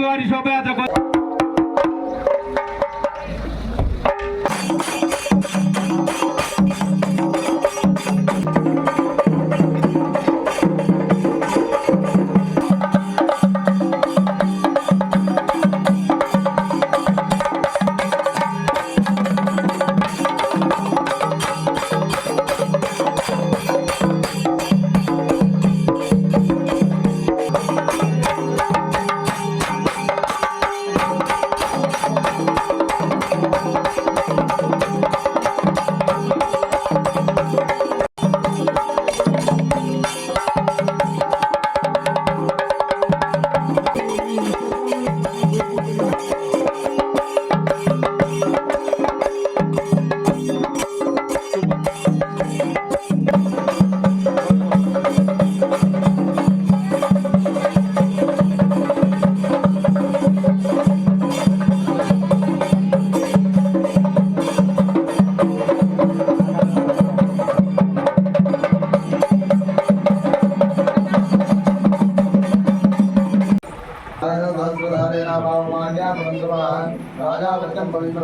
స్వామివారి శోభయాత్ర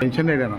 టెన్షన్ లేదన్నా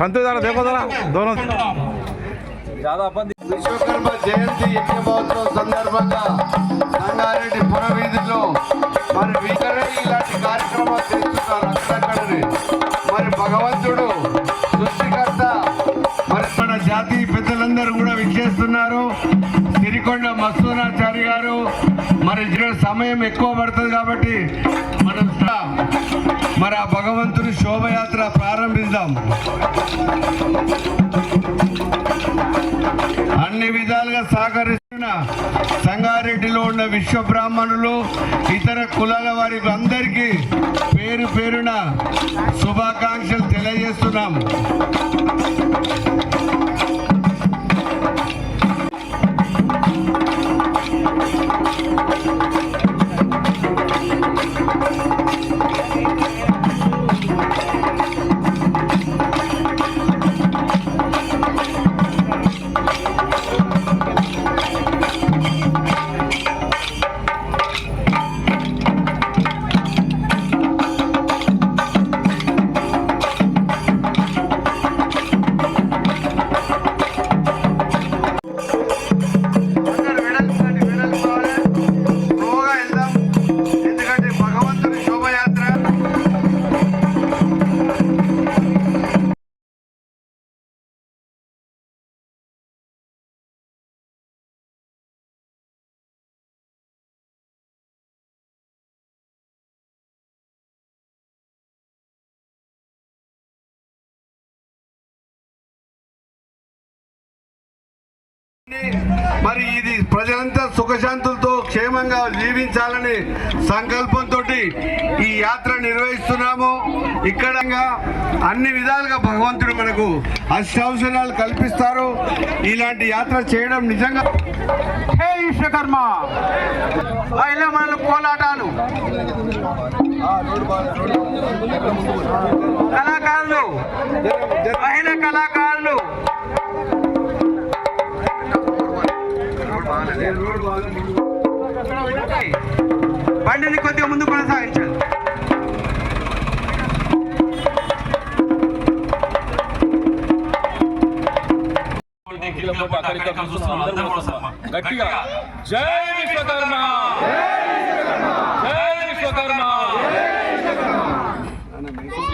संतोष दादा देखो जरा दोनों విశ్వకర్మ జయంతి యజ్ఞ మహోత్సవం సందర్భంగా సంగారెడ్డి పుర వీధిలో మరి వీకరే ఇలాంటి కార్యక్రమాలు చేస్తున్నారు అక్కడక్కడనే మరి భగవంతుడు సృష్టికర్త మరి మన జాతీయ పెద్దలందరూ కూడా విచ్చేస్తున్నారు సిరికొండ మస్తూనాచారి గారు మరి ఇక్కడ సమయం ఎక్కువ పడుతుంది కాబట్టి మనం మరి ఆ భగవంతుని శోభయాత్ర ప్రారంభిద్దాం. అన్ని విధాలుగా సహకరిస్తున్న సంగారెడ్డిలో ఉన్న విశ్వ బ్రాహ్మణులు ఇతర కులాల వారికి అందరికీ పేరు పేరున శుభాకాంక్షలు తెలియజేస్తున్నాం. మరి ఇది ప్రజలంతా సుఖశాంతులతో క్షేమంగా జీవించాలని సంకల్పంతో ఈ యాత్ర నిర్వహిస్తున్నాము. ఇక్కడ అన్ని విధాలుగా భగవంతుడు మనకు అష్టౌషధాలు కల్పిస్తారు. ఇలాంటి యాత్ర చేయడం నిజంగా హే విశ్వకర్మ! మహిళ మనలు కోలాటాలు. కళాకారులు. మహిళ కళాకారులు. బండిని కొద్దిగా ముందు కొనసాగించండి. గట్టిగా. జై విశ్వకర్మ. జై విశ్వకర్మ.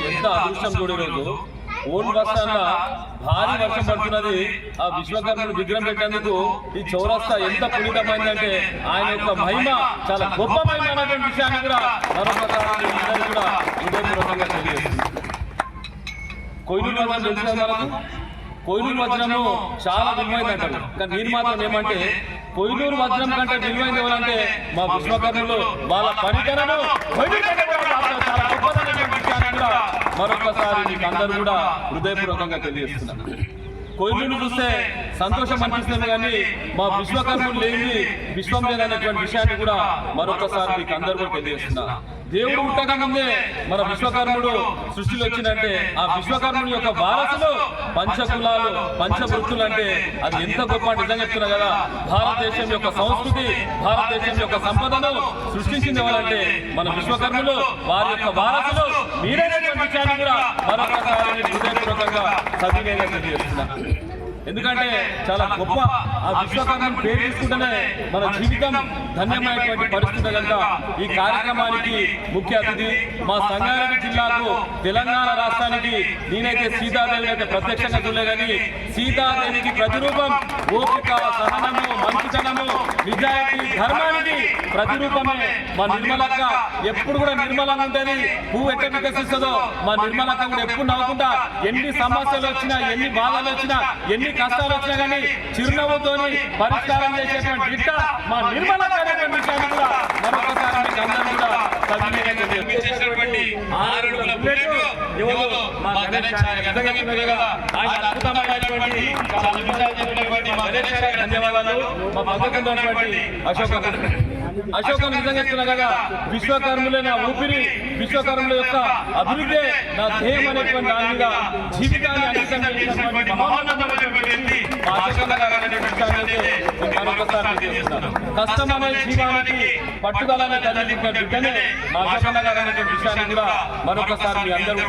ఎంత అదృష్టం చూడే రోజు ఓన్ వర్షాన్న భారీ వర్షం పడుతున్నది. ఆ విశ్వకర్మను విగ్రహం పెట్టేందుకు ఈ చౌరస్తా ఎంత పునీతమైందంటే ఆయన యొక్క మహిమ చాలా గొప్ప మహిమ అనేటువంటి విషయాన్ని కూడా మరొకసారి మీ కూడా హృదయపూర్వకంగా తెలియజేస్తుంది కొయ్యూరు వజ్రం తెలుసు మనకు? కొయ్యూరు వజ్రము చాలా విలువైంది అంటారు కానీ నేను మాత్రం ఏమంటే కొయ్యూరు వజ్రం కంటే విలువైంది ఎవరంటే మా విశ్వకర్మలు. వాళ్ళ పనితనము చాలా గొప్పదనేటువంటి విషయాన్ని కూడా మరొకసారి మీకు అందరూ కూడా హృదయపూర్వకంగా తెలియజేస్తున్నాను. కొయ్యూరును చూస్తే సంతోషం అనిపిస్తుంది కానీ మా విశ్వకర్మలు లేని విశ్వం లేదనేటువంటి విషయాన్ని కూడా మరొకసారి మీకు అందరూ కూడా తెలియజేస్తున్నా. దేవుడు పుట్టక ముందే మన విశ్వకర్ముడు సృష్టిలో వచ్చిందంటే ఆ విశ్వకర్ముని యొక్క వారసులు పంచకులాలు పంచవృత్తులు అంటే అది ఎంత గొప్ప నిజంగా చెప్తున్నా కదా. భారతదేశం యొక్క సంస్కృతి భారతదేశం యొక్క సంపదను సృష్టించింది ఎవరంటే మన విశ్వకర్ములు వారి యొక్క వారసులు. మీరైనటువంటి విషయాన్ని కూడా మరొకసారి హృదయపూర్వకంగా సవినయంగా తెలియజేస్తున్నా. ఎందుకంటే చాలా గొప్ప ఆ విశ్వకర్మను పేరు తీసుకుంటేనే మన జీవితం ధన్యమైనటువంటి పరిస్థితి కనుక ఈ కార్యక్రమానికి ముఖ్య అతిథి మా సంగారెడ్డి జిల్లాకు తెలంగాణ రాష్ట్రానికి నేనైతే సీతాదేవిని అయితే ప్రత్యక్షంగా చూడలే కానీ సీతాదేవికి ప్రతిరూపం ఓపిక సహనము మంచితనము నిజాయితీ ధర్మానికి ప్రతిరూపమే. మా నిర్మలక్క ఎప్పుడు కూడా నిర్మలంగా ఉంటుంది పువ్వు ఎక్కడ వికసిస్తుందో. మా నిర్మలక్క కూడా ఎప్పుడు నవ్వుకుంటా ఎన్ని సమస్యలు వచ్చినా ఎన్ని బాధలు వచ్చినా ఎన్ని కష్టాలు వచ్చినా కానీ చిరునవ్వుతోని పరిష్కారం చేసేటువంటి మా నిర్మలక్క అనేటువంటి విషయాన్ని కూడా మరొకసారి మీకు అందరూ కూడా సవినయంగా తెలియజేస్తున్నటువంటి ఆరు అడుగుల బుల్లెట్ ఎవరు? మా గణేష్ గారు నిజంగా చెప్పారు కదా, ఆయన అద్భుతమైనటువంటి చాలా నిమిషాలు చెప్పినటువంటి మా గణేష్ గారికి ధన్యవాదాలు. మా పక్కన ఉన్నటువంటి అశోక్ నిజంగా చెప్తున్నా కదా విశ్వకర్ములే నా ఊపిరి విశ్వకర్మల యొక్క అభివృద్ధి నా ధ్యేయం అనేటువంటి దాని మీద జీవితాన్ని అంకితం చేసినటువంటి మహోన్నతమైనటువంటి విషయాన్ని కష్టం అనే జీవానికి పట్టుదల అనే బిడ్డనే మా అశోక్ గారు అనేటువంటి విషయాన్ని కూడా మరొకసారి మీ అందరూ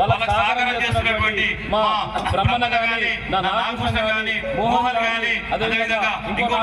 వాళ్ళ సహకారం చేస్తున్నటువంటి మా బ్రహ్మణ నా మోహన్ అదేవిధంగా ఇంకో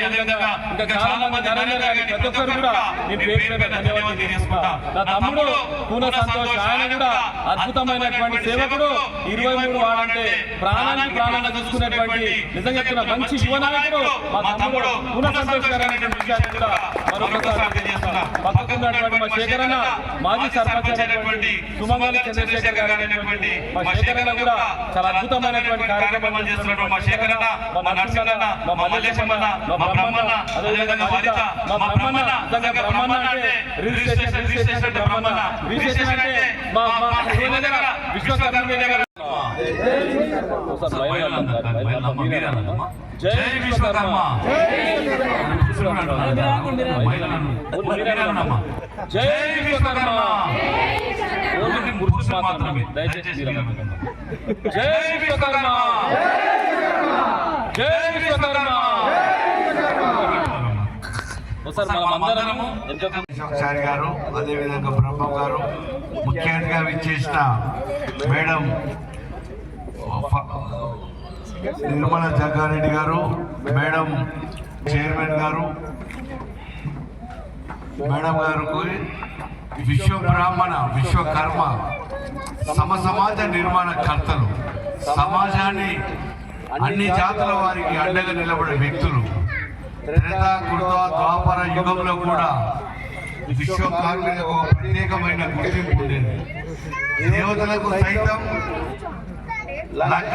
అదేవిధంగా ఇంకా చాలా మంది నరేంద్ర ప్రతి ఒక్కరు కూడా నేను పేరు ధన్యవాదాలు తెలియజేసుకుంటా. నా తమ్ముడు పూన సంతోష్ ఆయన కూడా అద్భుతమైనటువంటి సేవకుడు. ఇరవై మూడు వాడంటే ప్రాణానికి ప్రాణంగా చూసుకునేటువంటి నిజంగా మంచి యువ నాయకుడు మా తమ్ముడు పూన సంతోష్ గారు అనేటువంటి విషయాన్ని కూడా మరొకసారి తెలియజేస్తున్నా పక్కకున్నటువంటి మా శేఖరన్న మాజీ సర్పంచ్ అయినటువంటి సుమంగళి చంద్రశేఖర్ గారు అనేటువంటి మా శేఖరన్న కూడా చాలా అద్భుతమైనటువంటి కార్యక్రమాలు చేస్తున్నటువంటి మా శేఖరన్న మా నరసింహన్న మా మల్లేశమ్మన్న మా బ్రహ్మన్న అదేవిధంగా లలిత మా బ్రహ్మన్న బ్రహ్మన్న అంటే రిజిస్ట్రేషన్ రిజిస్ట్రేషన్ అంటే బ్రహ్మన్న రిజిస్ట్రేషన్ అంటే మా మా యువ దగ్గర విశ్వకర్మ దగ్గర జై విశ్వకర్మ. జై విశ్వకర్మ. మురుసు మాత్రమే. దయచేసి. జై విశ్వకర్మ. జై విశ్వకర్మ. ఒకసారి గారు అదేవిధంగా బ్రహ్మ గారు ముఖ్య అతిథిగా విచ్చేసిన మేడం నిర్మల జగ్గారెడ్డి గారు మేడం చైర్మన్ గారు మేడం గారికి విశ్వ బ్రాహ్మణ విశ్వకర్మ సమ సమాజ నిర్మాణ కర్తలు సమాజాన్ని అన్ని జాతుల వారికి అండగా నిలబడే వ్యక్తులు త్రేత కృత ద్వాపర యుగంలో కూడా విశ్వ ఒక ప్రత్యేకమైన గుర్తింపు ఉండేది. దేవతలకు సైతం లంక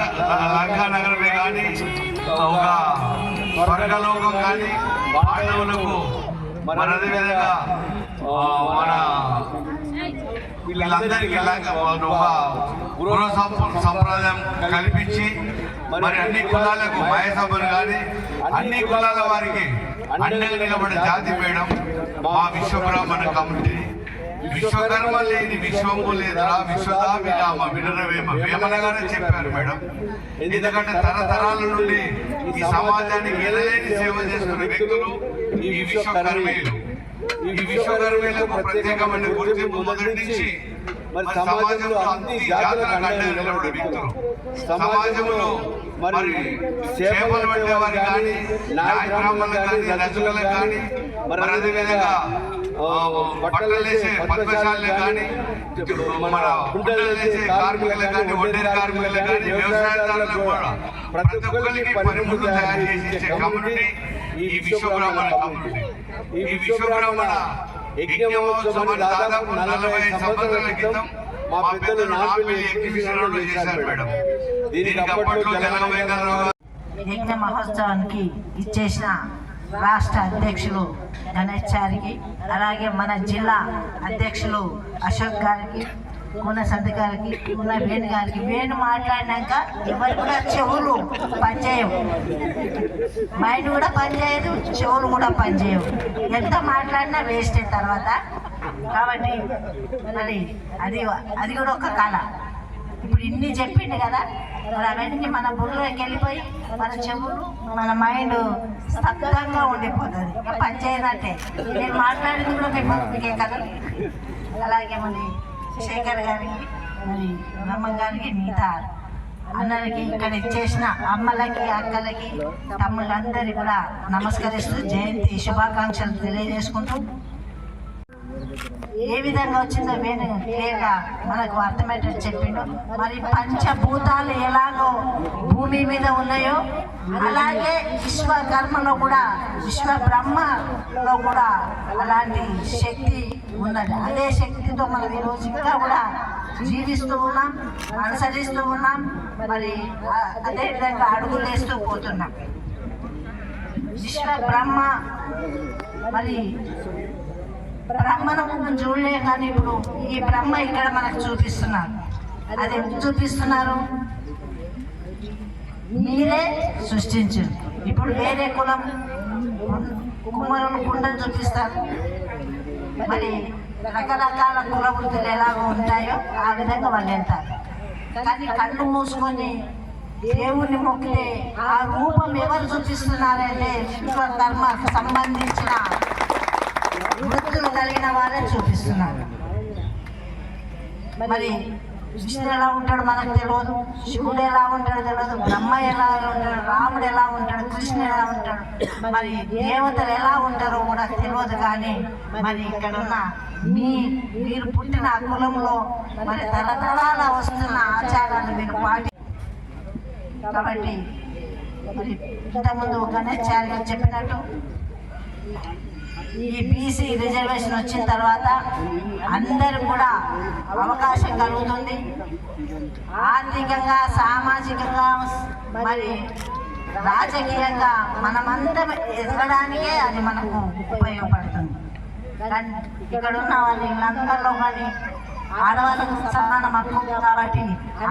లంకా నగరమే కానీ ఒక స్వర్గలోకం కానీ పాండవులకు మన అదేవిధంగా ఆ, మన వీళ్ళందరికీ ఒక గృహ సంప్రదాయం కల్పించి మరి అన్ని కులాలకు మహేసభలు కానీ అన్ని కులాల వారికి అండగా నిలబడే జాతి వేయడం మా విశ్వబ్రాహ్మణ కమిటీ. విశ్వకర్మ లేని విశ్వము లేదురా విశ్వదా విరామ వినరవేమ వేమనగానే చెప్పారు మేడం. ఎందుకంటే తరతరాల నుండి ఈ సమాజానికి ఎనలేని సేవ చేస్తున్న వ్యక్తులు ఈ విశ్వకర్మీయులు ఈ విశ్వకర్మీయులకు ప్రత్యేకమైన గుర్తింపు మొదటి నుంచి మరి సమాజంలో అన్ని నిలబడే వ్యక్తులు. సమాజంలో మరి చేపలు పట్టే వారు కానీ నాయ బ్రాహ్మణులకు కానీ రజకులకు కానీ మరి అదేవిధంగా బట్టలు వేసే పద్మశాలకు కానీ మన గుంటలు వేసే కార్మికులకు కానీ ఒంటరి కార్మికులకు కానీ వ్యవసాయదారులకు కూడా ప్రతి ఒక్కరికి పనిముట్లు తయారు చేసి ఇచ్చే కమ్యూనిటీ ఈ విశ్వబ్రాహ్మణ కమ్యూనిటీ. ఈ విశ్వబ్రాహ్మణ యజ్ఞమోత్సవాన్ని దాదాపు నలభై ఐదు సంవత్సరాల క్రితం మా పెద్దలు నాపిల్లి ఎగ్జిబిషన్ చేశారు మేడం. దీనికి అప్పట్లో మహోత్సవానికి ఇచ్చేసిన రాష్ట్ర అధ్యక్షులు గణేష్ చారికి అలాగే మన జిల్లా అధ్యక్షులు అశోక్ గారికి కూన సంత గారికి కూన వేణు గారికి. వేణు మాట్లాడినాక ఎవరు కూడా చెవులు పనిచేయవు. మైండ్ కూడా పనిచేయదు చెవులు కూడా పనిచేయవు. ఎంత మాట్లాడినా వేస్ట్ తర్వాత కాబట్టి మరి అది అది కూడా ఒక కళ. ఇప్పుడు ఇన్ని చెప్పిండు కదా మరి అవన్నీ మన బుర్రలోకి వెళ్ళిపోయి మన చెవులు మన మైండ్ స్తబ్దంగా ఉండిపోతుంది. ఇక పని చేయనట్టే. నేను మాట్లాడింది కూడా మీ కదా. అలాగే మరి శేఖర్ గారికి మరి రమ్మ గారికి మిగతా అన్నలకి ఇక్కడ ఇచ్చేసిన అమ్మలకి అక్కలకి తమ్ముళ్ళందరి కూడా నమస్కరిస్తూ జయంతి శుభాకాంక్షలు తెలియజేసుకుంటూ ఏ విధంగా వచ్చిందో వేణు క్లియర్గా మనకు అర్థమయ్యేటట్టు చెప్పిండు. మరి పంచభూతాలు ఎలాగో భూమి మీద ఉన్నాయో అలాగే విశ్వకర్మలో కూడా విశ్వ బ్రహ్మలో కూడా అలాంటి శక్తి ఉన్నది. అదే శక్తితో మనం ఈరోజు ఇంకా కూడా జీవిస్తూ ఉన్నాం అనుసరిస్తూ ఉన్నాం మరి అదే విధంగా అడుగులు వేస్తూ పోతున్నాం. విశ్వ బ్రహ్మ మరి బ్రహ్మను మనం చూడలే కానీ ఇప్పుడు ఈ బ్రహ్మ ఇక్కడ మనకు చూపిస్తున్నారు అది ఎందుకు చూపిస్తున్నారు? మీరే సృష్టించారు ఇప్పుడు వేరే కులం కుమ్మరుని కుండలు చూపిస్తారు. మరి రకరకాల కుల వృత్తులు ఎలాగో ఉంటాయో ఆ విధంగా వాళ్ళు వెళ్తారు. కానీ కళ్ళు మూసుకొని దేవుణ్ణి మొక్కితే ఆ రూపం ఎవరు చూపిస్తున్నారంటే విశ్వకర్మకు సంబంధించిన వృత్తులు కలిగిన వారే చూపిస్తున్నారు. మరి విష్ణు ఎలా ఉంటాడు మనకు తెలియదు శివుడు ఎలా ఉంటాడో తెలియదు బ్రహ్మ ఎలా ఉంటాడు రాముడు ఎలా ఉంటాడు కృష్ణుడు ఎలా ఉంటాడు మరి దేవతలు ఎలా ఉంటారో కూడా తెలియదు కానీ మరి ఇక్కడ ఉన్న మీ మీరు పుట్టిన కులంలో మరి తరతరాల వస్తున్న ఆచారాన్ని మీరు పాటి కాబట్టి మరి ఇంతకుముందు గణేష్ చెప్పినట్టు ఈ బీసీ రిజర్వేషన్ వచ్చిన తర్వాత అందరూ కూడా అవకాశం కలుగుతుంది. ఆర్థికంగా సామాజికంగా మరి రాజకీయంగా మనమందరం ఎదగడానికే అది మనకు ఉపయోగపడుతుంది. ఇక్కడ ఉన్న వాళ్ళు కానీ ఆడవాళ్ళకు సమానం హక్కు కాబట్టి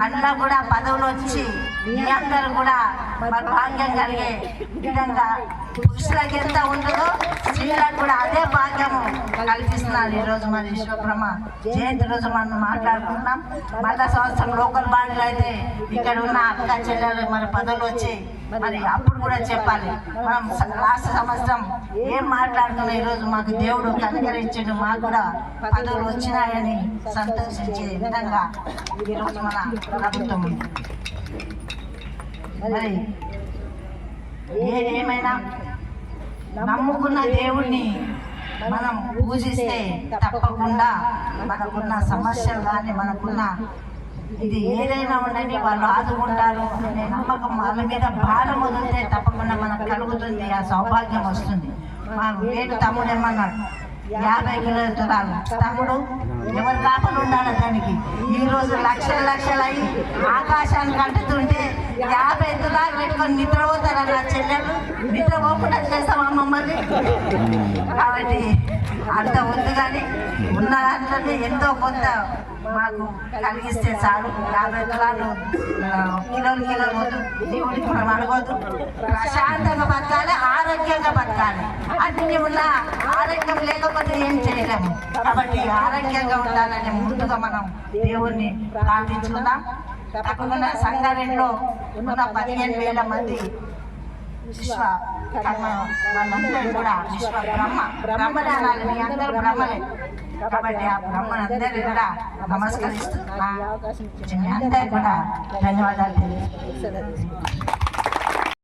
అందులో కూడా పదవులు వచ్చి మీ అందరూ కూడా మరి భాగ్యం కలిగే విధంగా పురుషులకు ఎంత ఉంటుందో స్త్రీలకు కూడా అదే భాగ్యము కల్పిస్తున్నారు ఈరోజు మరి విశ్వబ్రహ్మ. జయంతి రోజు మనం మాట్లాడుకుంటున్నాం మళ్ళా సంవత్సరం లోకల్ బాడీలు అయితే ఇక్కడ ఉన్న అక్క చెల్లెలు మరి పదవులు వచ్చి మరి అప్పుడు కూడా చెప్పాలి. మనం స- లాస్ట్ సంవత్సరం ఏం మాట్లాడుకున్నాం ఈరోజు మాకు దేవుడు కనుకరించండు. మాకు కూడా పదవులు వచ్చినాయని సంతోషించే విధంగా ఈరోజు మన ప్రభుత్వం ఉంది. మరి ఏదేమైనా నమ్ముకున్న దేవుణ్ణి మనం పూజిస్తే తప్పకుండా మనకున్న సమస్యలు కానీ మనకున్న ఇది ఏదైనా ఉండని వాళ్ళు ఆదుకుంటారు అనే నమ్మకం వాళ్ళ మీద భారం వదిలితే తప్పకుండా మనకు కలుగుతుంది ఆ సౌభాగ్యం వస్తుంది. మా వేటు తమ్ముడు ఏమన్నాడు? యాభై కిలోల తులాలు తమ్ముడు ఎవరు కాపలు ఉండాలి దానికి? ఈ రోజు లక్షల లక్షలు అయి ఆకాశానికి అంటుతుంటే యాభై తులాలు పెట్టుకొని నిద్రపోతారా నా చెల్లెలు? నిద్రపోకుండా చేస్తామా మమ్మల్ని? కాబట్టి అంత ఉంది కానీ ఉన్న దాంట్లోనే ఎంతో కొంత మాకు కలిగిస్తే చాలు. యాభై తులాలు కిలోలు కిలోలు వద్దు దేవుడికి మనం అడగొద్దు. ప్రశాంతంగా బతకాలి ఆరోగ్యంగా బతకాలి. అన్ని ఉన్న ఆరోగ్యం లేకపోతే ఏం చేయలేము. కాబట్టి ఆరోగ్యంగా ఉండాలని ముందుగా మనం దేవుణ్ణి ప్రార్థించుకుందాం. తప్పకుండా సంగారెడ్డిలో ఉన్న పదిహేను వేల మంది విశ్వ కర్మ వాళ్ళందరూ కూడా విశ్వ బ్రహ్మ బ్రహ్మదానాలు మీ అందరూ బ్రహ్మలే. కాబట్టి ఆ కూడా నమస్కరిస్తున్నా. అందరూ కూడా ధన్యవాదాలు